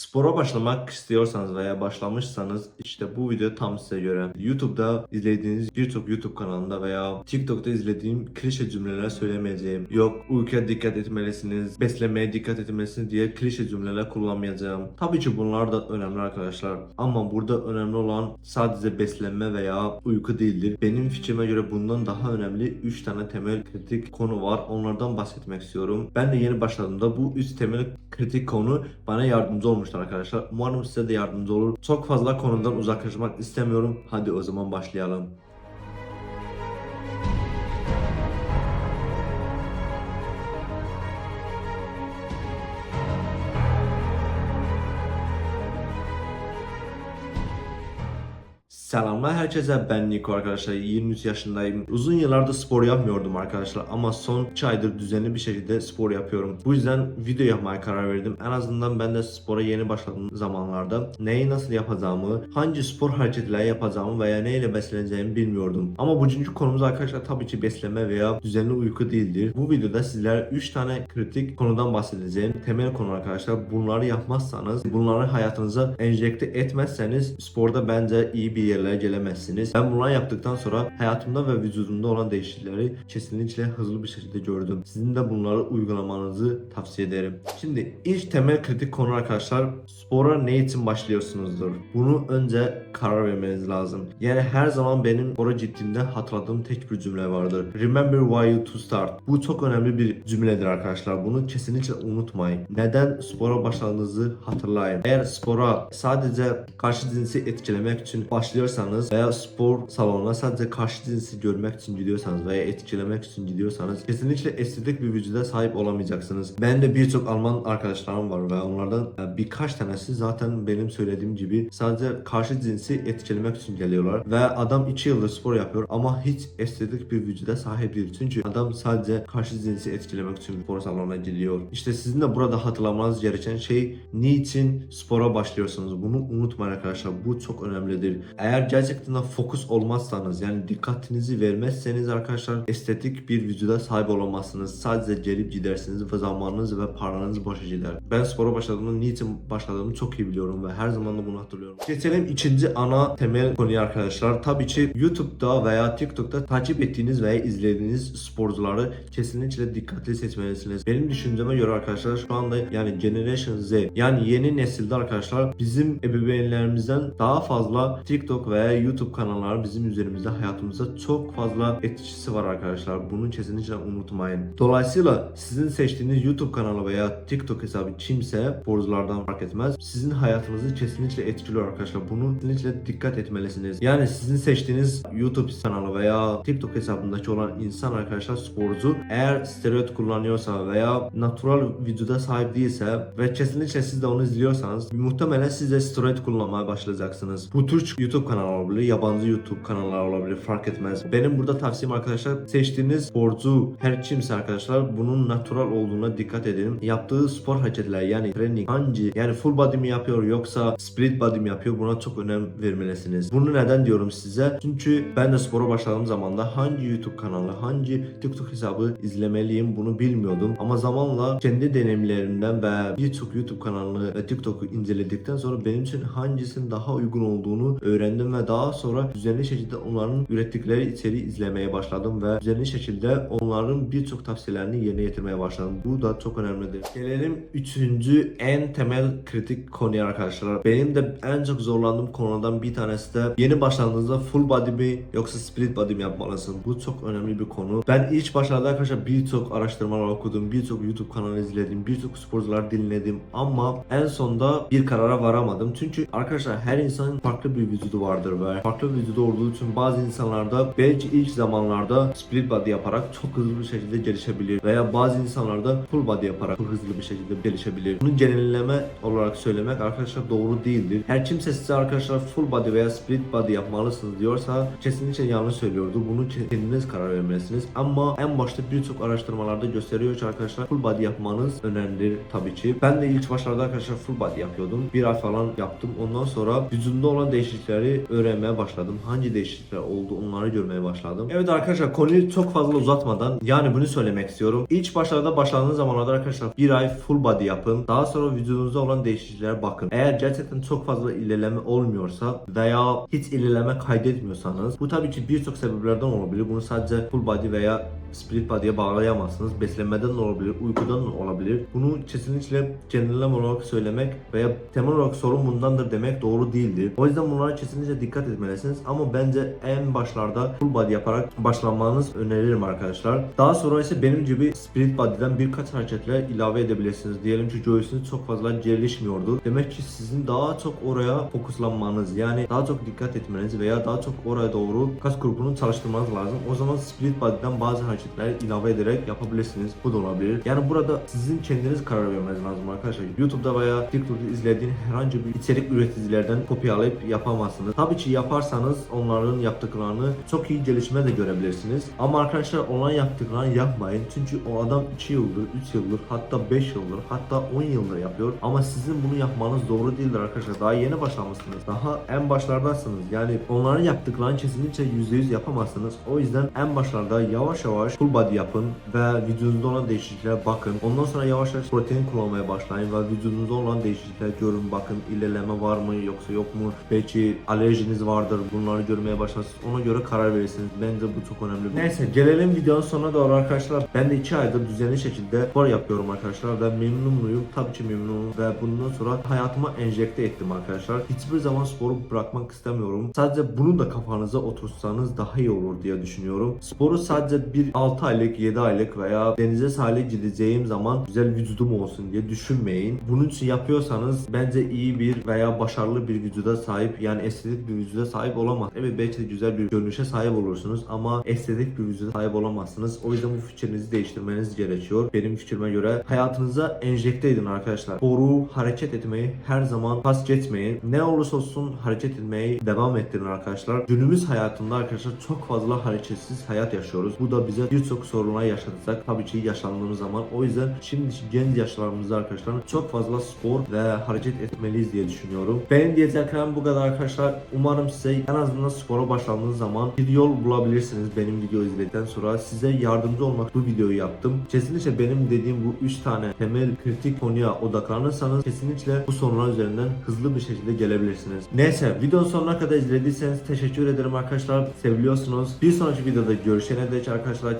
Spora başlamak istiyorsanız veya başlamışsanız işte bu video tam size göre. YouTube'da izlediğiniz birçok YouTube kanalında veya TikTok'ta izlediğim klişe cümleler söylemeyeceğim. Yok uykuya dikkat etmelisiniz, beslenmeye dikkat etmelisiniz diye klişe cümleler kullanmayacağım. Tabii ki bunlar da önemli arkadaşlar. Ama burada önemli olan sadece beslenme veya uyku değildir. Benim fikrime göre bundan daha önemli 3 tane temel kritik konu var. Onlardan bahsetmek istiyorum. Ben de yeni başladığımda bu 3 temel kritik konu bana yardımcı olmuştur arkadaşlar. Umarım size de yardımcı olur. Çok fazla konudan uzaklaşmak istemiyorum. Hadi o zaman başlayalım. Selamlar herkese ben Niko arkadaşlar 23 yaşındayım. Uzun yıllardır spor yapmıyordum arkadaşlar ama son 2 aydır düzenli bir şekilde spor yapıyorum. Bu yüzden video yapmaya karar verdim. En azından ben de spora yeni başladığım zamanlarda neyi nasıl yapacağımı, hangi spor hareketleri yapacağımı veya neyle besleneceğimi bilmiyordum. Ama bugünkü konumuz arkadaşlar tabii ki beslenme veya düzenli uyku değildir. Bu videoda sizlere 3 tane kritik konudan bahsedeceğim. Temel konu arkadaşlar bunları yapmazsanız, bunları hayatınıza enjekte etmezseniz sporda bence iyi bir yerlere gelemezsiniz. Ben bunları yaptıktan sonra hayatımda ve vücudumda olan değişiklikleri kesinlikle hızlı bir şekilde gördüm. Sizin de bunları uygulamanızı tavsiye ederim. Şimdi ilk temel kritik konu arkadaşlar spora ne için başlıyorsunuzdur? Bunu önce karar vermeniz lazım. Yani her zaman benim spora gittiğimde hatırladığım tek bir cümle vardır. Remember why you to start. Bu çok önemli bir cümledir arkadaşlar. Bunu kesinlikle unutmayın. Neden spora başladığınızı hatırlayın. Eğer spora sadece karşı cinsi etkilemek için başlıyorsanız veya spor salonuna sadece karşı cinsi görmek için gidiyorsanız veya etkilemek için gidiyorsanız kesinlikle estetik bir vücuda sahip olamayacaksınız. Ben de birçok Alman arkadaşlarım var ve onlardan e, birkaç tanesi zaten benim söylediğim gibi sadece karşı cinsi etkilemek için geliyorlar ve adam 2 yıldır spor yapıyor ama hiç estetik bir vücuda sahip değil. Çünkü adam sadece karşı cinsi etkilemek için spor salonuna gidiyor. İşte sizin de burada hatırlamanız gereken şey niçin spora başlıyorsunuz? Bunu unutmayın arkadaşlar. Bu çok önemlidir. Eğer gerçekten de fokus olmazsanız yani dikkatinizi vermezseniz arkadaşlar estetik bir vücuda sahip olamazsınız. Sadece gelip gidersiniz ve zamanınız ve paranız boşa gider. Ben spora başladığımda niçin başladığımı çok iyi biliyorum ve her zaman da bunu hatırlıyorum. Geçelim ikinci ana temel konuya arkadaşlar. Tabii ki YouTube'da veya TikTok'ta takip ettiğiniz veya izlediğiniz sporcuları kesinlikle dikkatli seçmelisiniz. Benim düşünceme göre arkadaşlar şu anda yani Generation Z yani yeni nesilde arkadaşlar bizim ebeveynlerimizden daha fazla TikTok veya YouTube kanalları bizim üzerimizde hayatımızda çok fazla etkisi var arkadaşlar. Bunu kesinlikle unutmayın. Dolayısıyla sizin seçtiğiniz YouTube kanalı veya TikTok hesabı kimse sporculardan fark etmez. Sizin hayatınızı kesinlikle etkiliyor arkadaşlar. Bunu kesinlikle dikkat etmelisiniz. Yani sizin seçtiğiniz YouTube kanalı veya TikTok hesabındaki olan insan arkadaşlar sporcu eğer steroid kullanıyorsa veya natural vücuda sahip değilse ve kesinlikle siz de onu izliyorsanız muhtemelen siz de steroid kullanmaya başlayacaksınız. Bu Türk YouTube kanalı olabilir, yabancı YouTube kanalları olabilir fark etmez. Benim burada tavsiyem arkadaşlar seçtiğiniz sporcu her kimse arkadaşlar bunun natural olduğuna dikkat edin. Yaptığı spor hareketler yani training hangi yani full body mi yapıyor yoksa split body mi yapıyor buna çok önem vermelisiniz. Bunu neden diyorum size? Çünkü ben de spora başladığım zaman da hangi YouTube kanalı, hangi TikTok hesabı izlemeliyim bunu bilmiyordum. Ama zamanla kendi deneyimlerimden ve birçok YouTube kanalını ve TikTok'u inceledikten sonra benim için hangisinin daha uygun olduğunu öğrendim ve daha sonra düzenli şekilde onların ürettikleri içeriği izlemeye başladım ve düzenli şekilde onların birçok tavsiyelerini yerine getirmeye başladım. Bu da çok önemlidir. Gelelim üçüncü en temel kritik konuya arkadaşlar. Benim de en çok zorlandığım konulardan bir tanesi de yeni başladığınızda full body mi yoksa split body mi yapmalısın? Bu çok önemli bir konu. Ben ilk başlarda arkadaşlar birçok araştırmalar okudum, birçok YouTube kanalı izledim, birçok sporcular dinledim ama en sonunda bir karara varamadım. Çünkü arkadaşlar her insanın farklı bir vücudu vardır ve farklı bir vücudu olduğu için bazı insanlarda belki ilk zamanlarda split body yaparak çok hızlı bir şekilde gelişebilir veya bazı insanlarda full body yaparak çok hızlı bir şekilde gelişebilir. Bunu genelleme olarak söylemek arkadaşlar doğru değildir. Her kimse size arkadaşlar full body veya split body yapmalısınız diyorsa kesinlikle yanlış söylüyordu. Bunu kendiniz karar vermelisiniz. Ama en başta birçok araştırmalarda gösteriyor ki arkadaşlar full body yapmanız önemlidir tabii ki. Ben de ilk başlarda arkadaşlar full body yapıyordum. Bir ay falan yaptım. Ondan sonra vücudumda olan değişiklikleri öğrenmeye başladım. Hangi değişiklikler oldu onları görmeye başladım. Evet arkadaşlar konuyu çok fazla uzatmadan yani bunu söylemek istiyorum. İlk başlarda başladığınız zamanlarda arkadaşlar bir ay full body yapın. Daha sonra vücudunuzda olan değişikliklere bakın. Eğer gerçekten çok fazla ilerleme olmuyorsa veya hiç ilerleme kaydetmiyorsanız bu tabii ki birçok sebeplerden olabilir. Bunu sadece full body veya split body'ye bağlayamazsınız. Beslenmeden de olabilir, uykudan da olabilir. Bunu kesinlikle genellem olarak söylemek veya temel olarak sorun bundandır demek doğru değildir. O yüzden bunlara kesinlikle dikkat etmelisiniz. Ama bence en başlarda full body yaparak başlamanız öneririm arkadaşlar. Daha sonra ise benim gibi split body'den birkaç hareketler ilave edebilirsiniz. Diyelim ki göğsünüz çok fazla gelişmiyordur. Demek ki sizin daha çok oraya fokuslanmanız yani daha çok dikkat etmeniz veya daha çok oraya doğru kas grubunu çalıştırmanız lazım. O zaman split body'den bazı hareketler ilave ederek yapabilirsiniz. Bu da olabilir. Yani burada sizin kendiniz karar vermeniz lazım arkadaşlar. YouTube'da veya TikTok'ta izlediğin herhangi bir içerik üreticilerden kopyalayıp yapamazsınız. Tabii ki yaparsanız onların yaptıklarını çok iyi gelişme de görebilirsiniz. Ama arkadaşlar onların yaptıklarını yapmayın. Çünkü o adam 2 yıldır, 3 yıldır, hatta 5 yıldır, hatta 10 yıldır yapıyor. Ama sizin bunu yapmanız doğru değildir arkadaşlar. Daha yeni başlamışsınız. Daha en başlardasınız. Yani onların yaptıklarını kesinlikle %100 yapamazsınız. O yüzden en başlarda yavaş yavaş full body yapın ve vücudunuzda olan değişikliklere bakın. Ondan sonra yavaş yavaş protein kullanmaya başlayın ve vücudunuzda olan değişiklikler görün bakın ilerleme var mı yoksa yok mu? Belki alerjiniz vardır. Bunları görmeye başlarsınız. Ona göre karar verirsiniz. Bence bu çok önemli. Neyse gelelim videonun sonuna doğru arkadaşlar. Ben de 2 aydır düzenli şekilde spor yapıyorum arkadaşlar ve memnun muyum? Tabii ki memnunum ve bundan sonra hayatıma enjekte ettim arkadaşlar. Hiçbir zaman sporu bırakmak istemiyorum. Sadece bunu da kafanıza oturtsanız daha iyi olur diye düşünüyorum. Sporu sadece bir 6 aylık, 7 aylık veya denize sahile gideceğim zaman güzel vücudum olsun diye düşünmeyin. Bunun için yapıyorsanız bence iyi bir veya başarılı bir vücuda sahip yani estetik bir vücuda sahip olamaz. Evet belki de güzel bir görünüşe sahip olursunuz ama estetik bir vücuda sahip olamazsınız. O yüzden bu fikrinizi değiştirmeniz gerekiyor. Benim fikrime göre hayatınıza enjekte edin arkadaşlar. Sporu, hareket etmeyi her zaman pas geçmeyin. Ne olursa olsun hareket etmeyi devam ettirin arkadaşlar. Günümüz hayatında arkadaşlar çok fazla hareketsiz hayat yaşıyoruz. Bu da bize birçok soruna yaşatacak. Tabii ki yaşlandığımız zaman. O yüzden şimdi genç yaşlarımızda arkadaşlar çok fazla spor ve hareket etmeliyiz diye düşünüyorum. Benim diyeceklerim bu kadar arkadaşlar. Umarım size en azından spora başladığınız zaman bir yol bulabilirsiniz benim video izledikten sonra. Size yardımcı olmak bu videoyu yaptım. Kesinlikle benim dediğim bu 3 tane temel kritik konuya odaklanırsanız kesinlikle bu sorular üzerinden hızlı bir şekilde gelebilirsiniz. Neyse videonun sonuna kadar izlediyseniz teşekkür ederim arkadaşlar. Seviliyorsunuz. Bir sonraki videoda görüşene dek arkadaşlar